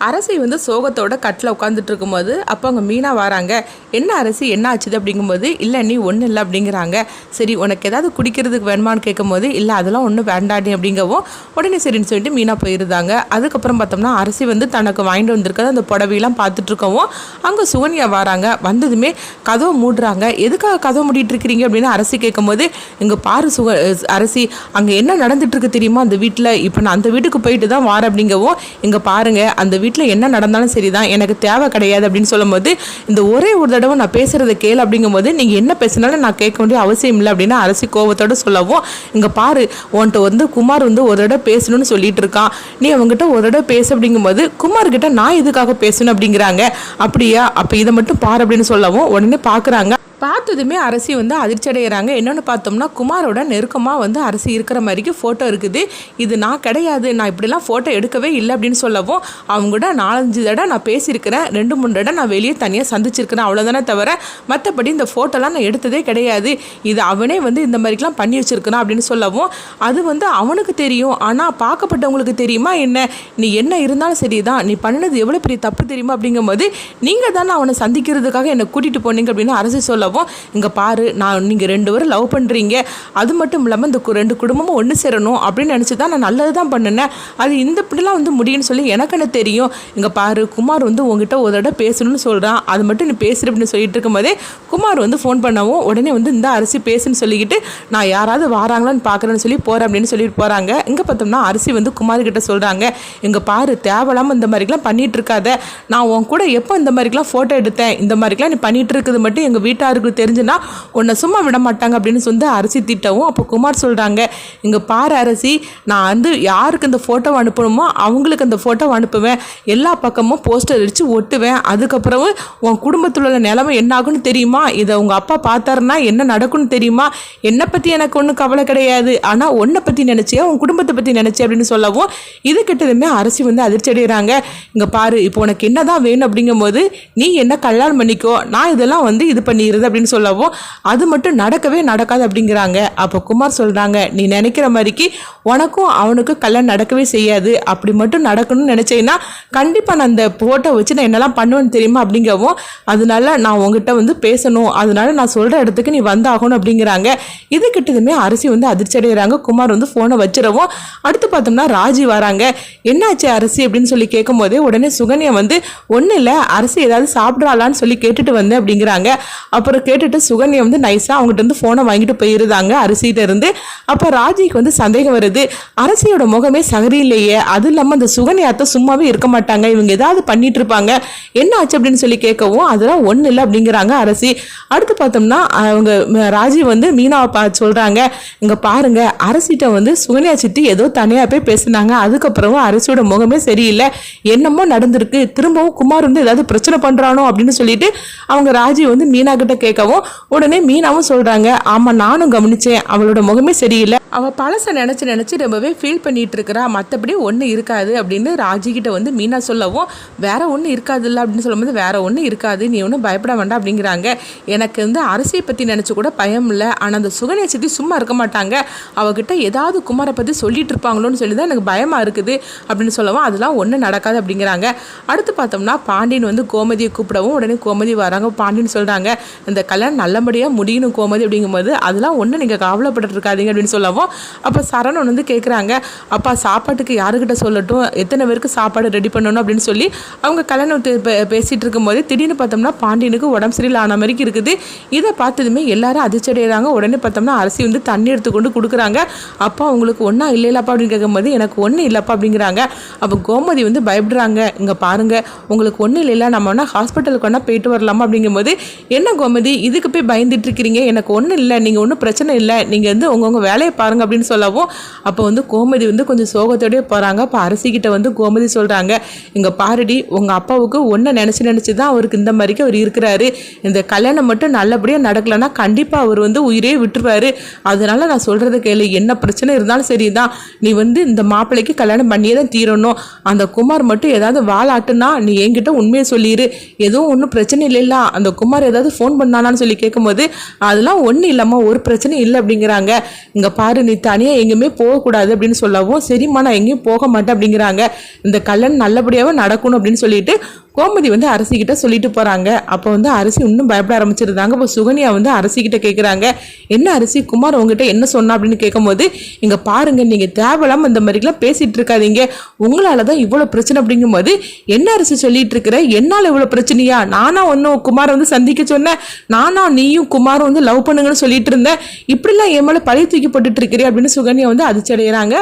அரசி வந்து சோகத்தோட கட்டில் உட்காந்துட்டு இருக்கும்போது அப்போ அவங்க மீனா வராங்க. என்ன அரசி? என்ன ஆச்சுது? அப்படிங்கும்போது இல்லை நீ ஒன்றும் இல்லை அப்படிங்கிறாங்க. சரி உனக்கு ஏதாவது குடிக்கிறதுக்கு வேணுமான்னு கேட்கும்போது இல்லை அதெல்லாம் ஒன்றும் வேண்டாடி அப்படிங்கவும் உடனே சரின்னு சொல்லிட்டு மீனா போயிருந்தாங்க. அதுக்கப்புறம் பார்த்தோம்னா அரசி வந்து தனக்கு வாங்கிட்டு வந்திருக்கிறது அந்த புடவையெல்லாம் பார்த்துட்ருக்கவும் அங்கே சுகன்யா வராங்க. வந்ததுமே கதவை மூடுறாங்க. எதுக்காக கதவை மூடிட்டு இருக்கிறீங்க? அப்படின்னு அரசி கேட்கும்போது இங்கே பாரு சுக அரசி அங்கே என்ன நடந்துட்டுருக்கு தெரியுமா அந்த வீட்டில் இப்போ நான் அந்த வீட்டுக்கு போயிட்டு தான் வாரேன் அப்படிங்கவும் இங்கே பாருங்கள் அந்த வீட்டில் என்ன நடந்தாலும் சரி தான் எனக்கு தேவை கிடையாது அப்படின்னு சொல்லும்போது இந்த ஒரே ஒரு தடவை நான் பேசுகிறத கேள் அப்படிங்கும்போது நீங்கள் என்ன பேசினாலும் நான் கேட்க வேண்டிய அவசியம் இல்லை அப்படின்னு அரசி கோபத்தோடு சொல்லவும் இங்கே பாரு உன்ட்ட வந்து குமார் வந்து ஒரு தடவை பேசணும்னு சொல்லிட்டு இருக்கான். நீ அவங்ககிட்ட ஒரு தடவை பேசு அப்படிங்கும்போது குமார்கிட்ட நான் எதுக்காக பேசணும் அப்படிங்கிறாங்க. அப்படியா? அப்போ இதை மட்டும் பாரு அப்படின்னு சொல்லவும் உடனே பார்க்குறாங்க பார்த்ததுமே அரசி வந்து அதிர்ச்சி அடைகிறாங்க என்னென்னு பார்த்தோம்னா குமாரோட நெருக்கமாக வந்து அரசி இருக்கிற மாதிரிக்கு ஃபோட்டோ இருக்குது. இது நான் கிடையாது. நான் இப்படிலாம் ஃபோட்டோ எடுக்கவே இல்லை அப்படின்னு சொல்லவும் அவங்க கூட நாலஞ்சு தடவை நான் பேசியிருக்கிறேன். ரெண்டு மூணு தடவை நான் வெளியே தனியாக சந்திச்சிருக்கிறேன். அவ்வளோதானே தவிர மற்றபடி இந்த ஃபோட்டோலாம் நான் எடுத்ததே கிடையாது. இது அவனே வந்து இந்த மாதிரிக்கெலாம் பண்ணி வச்சுருக்கிறான் அப்படின்னு சொல்லவும் அது வந்து அவனுக்கு தெரியும். ஆனால் பார்க்கப்பட்டவங்களுக்கு தெரியுமா என்ன? நீ என்ன இருந்தாலும் சரி தான் நீ பண்ணினது எவ்வளோ பெரிய தப்பு தெரியுமா அப்படிங்கும்போது நீங்கள் தானே அவனை சந்திக்கிறதுக்காக என்னை கூட்டிகிட்டு போனீங்க அப்படின்னு அரசு சொல்லவும் இங்கே பாரு நான் நீங்கள் ரெண்டு பேரும் லவ் பண்ணுறீங்க அது மட்டும் இல்லாமல் இந்த கு- ரெண்டு குடும்பமும் ஒன்று சேரணும் அப்படின்னு நினச்சி தான் நான் நல்லது தான் பண்ணினேன். அது இந்த இப்படிலாம் வந்து முடியும்னு சொல்லி எனக்கு என்ன தெரியும்? இங்கே பாரு குமார் வந்து உங்ககிட்ட ஒரு தடவை பேசணும்னு சொல்கிறான் அது மட்டும் நீ பேசுகிற அப்படின்னு சொல்லிட்டு இருக்கும்போதே குமார் வந்து ஃபோன் பண்ணவும் உடனே வந்து இந்த அரிசி பேசுன்னு சொல்லிக்கிட்டு நான் யாராவது வாராங்களான்னு பார்க்குறேன்னு சொல்லி போகிறேன் அப்படின்னு சொல்லிட்டு போகிறாங்க இங்கே பார்த்தோம்னா அரிசி வந்து குமார் கிட்ட சொல்கிறாங்க இங்கே பாரு தேவையில்லாமல் இந்த மாதிரிலாம் பண்ணிகிட்டு இருக்காத. நான் உன் கூட எப்போ இந்த மாதிரிலாம் ஃபோட்டோ எடுத்தேன்? இந்த மாதிரிலாம் நீ பண்ணிகிட்டு இருக்குது மட்டும் எங்கள் வீட்டார் அவருக்கு தெரிஞ்சுனா உன்னை சும்மா விட மாட்டாங்க அப்படின்னு சொல்லி அரிசி திட்டவும் அப்போ குமார் சொல்கிறாங்க இங்கே பாரு அரசி நான் வந்து யாருக்கு இந்த ஃபோட்டோ அனுப்பணுமோ அவங்களுக்கு அந்த ஃபோட்டோ அனுப்புவேன். எல்லா பக்கமும் போஸ்டர் அடித்து ஒட்டுவேன். அதுக்கப்புறம் உன் குடும்பத்தில் உள்ள நிலைமை என்ன ஆகும்னு தெரியுமா? இதை உங்கள் அப்பா பார்த்தாருன்னா என்ன நடக்கும்னு தெரியுமா? என்னை பற்றி எனக்கு ஒன்றும் கவலை கிடையாது. ஆனால் உன்னை பற்றி நினச்சியா? உன் குடும்பத்தை பற்றி நினச்சி அப்படின்னு சொல்லவும் இது கிட்டதுமே அரசி வந்து அதிர்ச்சி அடைகிறாங்க இங்கே பாரு இப்போ உனக்கு என்ன தான் வேணும் அப்படிங்கும்போது நீ என்ன கல்யாணம் பண்ணிக்கோ நான் இதெல்லாம் வந்து இது பண்ணிடுறது அப்படின்னு சொல்லவும் அது மட்டும் நடக்கவே நடக்காது அப்படிங்கிறாங்க. அப்போ குமார் சொல்கிறாங்க நீ நினைக்க நினைக்கிற மாதிரிக்கு உனக்கும் அவனுக்கும் கல்யாணம் நடக்கவே செய்யாது. அப்படி மட்டும் நடக்கணும்னு நினச்சேன்னா கண்டிப்பாக நான் அந்த ஃபோட்டோ வச்சு நான் என்னெல்லாம் பண்ணுவேன்னு தெரியுமா அப்படிங்கவும் அதனால நான் உங்ககிட்ட வந்து பேசணும். அதனால நான் சொல்கிற இடத்துக்கு நீ வந்தாகணும் அப்படிங்கிறாங்க. இது கிட்டதுமே அரிசி வந்து அதிர்ச்சி அடைகிறாங்க குமார் வந்து ஃபோனை வச்சிடவும். அடுத்து பார்த்தோம்னா ராஜி வராங்க. என்னாச்சு அரிசி அப்படின்னு சொல்லி கேட்கும் போதே உடனே சுகன்யா வந்து ஒன்றும் இல்லை அரிசி ஏதாவது சாப்பிட்றாளான்னு சொல்லி கேட்டுட்டு வந்தேன் அப்படிங்கிறாங்க. அப்புறம் கேட்டுட்டு சுகன்யா வந்து நைஸாக அவங்ககிட்ட இருந்து ஃபோனை வாங்கிட்டு போயிருந்தாங்க அரிசிகிட்ட இருந்து அப்போ ராஜிக்கு வந்து சந்தேகம் வருது. அரசியோட முகமே சரியில்லையே அதுவும் இல்லாமல் அந்த சுகன்யாத்தை சும்மாவே இருக்க மாட்டாங்க. இவங்க ஏதாவது பண்ணிட்டு இருப்பாங்க. என்ன ஆச்சு அப்படின்னு சொல்லி கேட்கவும் அதெல்லாம் ஒன்றும் இல்லை அப்படிங்கிறாங்க அரசி. அடுத்து பார்த்தோம்னா அவங்க ராஜி வந்து மீனாவை பா சொல்கிறாங்க இங்கே பாருங்க அரசிட்ட வந்து சுகன்யா சித்தி ஏதோ தனியாக போய் பேசுனாங்க. அதுக்கப்புறமும் அரசியோட முகமே சரியில்லை. என்னமோ நடந்திருக்கு. திரும்பவும் குமார் வந்து ஏதாவது பிரச்சனை பண்ணுறானோ அப்படின்னு சொல்லிட்டு அவங்க ராஜி வந்து மீனா கிட்ட கேட்கவும் உடனே மீனாவும் சொல்கிறாங்க ஆமாம் நானும் கவனித்தேன் அவளோட முகமே சரியில்லை. அவள் பழசை நினச்சி நினச்சி ரொம்பவே ஃபீல் பண்ணிகிட்டு இருக்கிறா மற்றபடி ஒன்றும் இருக்காது அப்படின்னு ராஜிகிட்ட வந்து மீனா சொல்லவும் வேற ஒன்றும் இருக்காதுல்ல அப்படின்னு சொல்லும்போது வேற ஒன்றும் இருக்காது நீ ஒன்றும் பயப்பட வேண்டாம் அப்படிங்கிறாங்க. எனக்கு வந்து அரசியை பற்றி நினச்சி கூட பயம் இல்லை. ஆனால் அந்த சுகன்யா சித்தி சும்மா இருக்க மாட்டாங்க. அவகிட்ட ஏதாவது குமாரை பற்றி சொல்லிட்டு இருப்பாங்களோன்னு சொல்லி தான் எனக்கு பயமாக இருக்குது அப்படின்னு சொல்லவும் அதெல்லாம் ஒன்றும் நடக்காது அப்படிங்கிறாங்க. அடுத்து பார்த்தோம்னா பாண்டியன் வந்து கோமதியை கூப்பிடவும் உடனே கோமதி வராங்க. பாண்டியன் சொல்கிறாங்க இந்த கல்யாணம் நல்லபடியாக முடியணும் கோமதி அப்படிங்கும்போது அதெல்லாம் ஒன்றும் நீங்கள் கவலைப்பட்டு இருக்காதீங்க அப்படின்னு சொல்லவும் அப்போ சரணன் வந்து கேட்குறாங்க அப்பா சாப்பாட்டுக்கு யாருக்கிட்ட சொல்லட்டும்? எத்தனை பேருக்கு சாப்பாடு ரெடி பண்ணணும்? அப்படின்னு சொல்லி அவங்க கல்யாணத்தை பேசிகிட்டு இருக்கும்போது திடீர்னு பார்த்தோம்னா பாண்டியனுக்கு உடம்பு சரியில்லை ஆன மாதிரி இருக்குது. இதை பார்த்ததுமே எல்லாரும் அதிர்ச்சடைகிறாங்க உடனே பார்த்தோம்னா அரிசி வந்து தண்ணி எடுத்துக்கொண்டு கொடுக்குறாங்க. அப்பா உங்களுக்கு ஒன்றா இல்லைலப்பா அப்படின்னு கேட்கும்போது எனக்கு ஒன்றும் இல்லைப்பா அப்படிங்கிறாங்க. அப்போ கோமதி வந்து பயப்படுறாங்க. இங்கே பாருங்கள் உங்களுக்கு ஒன்றும் இல்லைல்ல நம்ம வேணால் ஹாஸ்பிட்டலுக்கு வேணால் போயிட்டு வரலாமா? அப்படிங்கும்போது என்ன கோமதி இதுக்கு போய் பயந்துட்டு இருக்கிறீங்க? எனக்கு ஒன்றும் இல்லை. நீங்கள் ஒன்றும் பிரச்சனை இல்லை. நீங்கள் வந்து உங்கவுங்க வேலையை பாருங்க அப்படின்னு சொல்லவும் அப்போ வந்து கோமதி வந்து கொஞ்சம் சோகத்தோடயே போகிறாங்க அப்போ அரசிக்கிட்ட வந்து கோமதி சொல்கிறாங்க இங்கே பாருடி உங்கள் அப்பாவுக்கு ஒன்றை நினச்சி நினச்சி தான் அவருக்கு இந்த மாதிரிக்கு அவர் இருக்கிறாரு. இந்த கல்யாணம் மட்டும் நல்லபடியாக நடக்கலைன்னா கண்டிப்பாக அவர் வந்து உயிரே விட்டுருவாரு. அதனால நான் சொல்கிறத கேளு என்ன பிரச்சனை இருந்தாலும் சரி தான் நீ வந்து இந்த மாப்பிள்ளைக்கு கல்யாணம் பண்ணியே தான் தீரணும். அந்த குமார் மட்டும் ஏதாவது வாழாட்டுனா நீ என்கிட்ட உண்மையை சொல்லிடு எதுவும் ஒன்றும் பிரச்சனை இல்லைல்ல. அந்த குமார் ஏதாவது ஃபோன் பண்ணானான்னு சொல்லி கேட்கும்போது அதெல்லாம் ஒன்றும் இல்லாமல் ஒரு பிரச்சனையும் இல்லை அப்படிங்கிறாங்க. இங்கே பாரு பாரு நீ தனியாக எங்கேயுமே போகக்கூடாது அப்படின்னு சொல்லவும் சரிம்மா நான் எங்கேயும் போக மாட்டேன் அப்படிங்கிறாங்க. இந்த கல்யாணம் நல்லபடியாகவே நடக்கணும் அப்படின்னு சொல்லிட்டு கோமதி வந்து அரசிக்கிட்ட சொல்லிட்டு போகிறாங்க அப்போ வந்து அரசி இன்னும் பயப்பட ஆரம்பிச்சிருந்தாங்க. இப்போ சுகன்யா வந்து அரசிக்கிட்ட கேட்குறாங்க என்ன அரிசி? குமார் உங்ககிட்ட என்ன சொன்னா அப்படின்னு கேட்கும்போது இங்கே பாருங்க நீங்கள் தேவையில்லாமல் இந்த மாதிரிலாம் பேசிகிட்டு இருக்காதீங்க. உங்களால தான் இவ்வளோ பிரச்சனை அப்படிங்கும்போது என்ன அரிசி சொல்லிட்டு இருக்கிற? என்னால் இவ்வளோ பிரச்சனையா? நானா ஒன்றும் குமாரை வந்து சந்திக்க சொன்னேன். நானா நீயும் குமாரும் வந்து லவ் பண்ணுங்கன்னு சொல்லிட்டு இருந்தேன். இப்படிலாம் என் மேலே பழைய தூக்கி போட்டுட்டு இருக்கிறே? அப்படின்னு சுகன்யா வந்து அதிர்ச்சி அடைகிறாங்க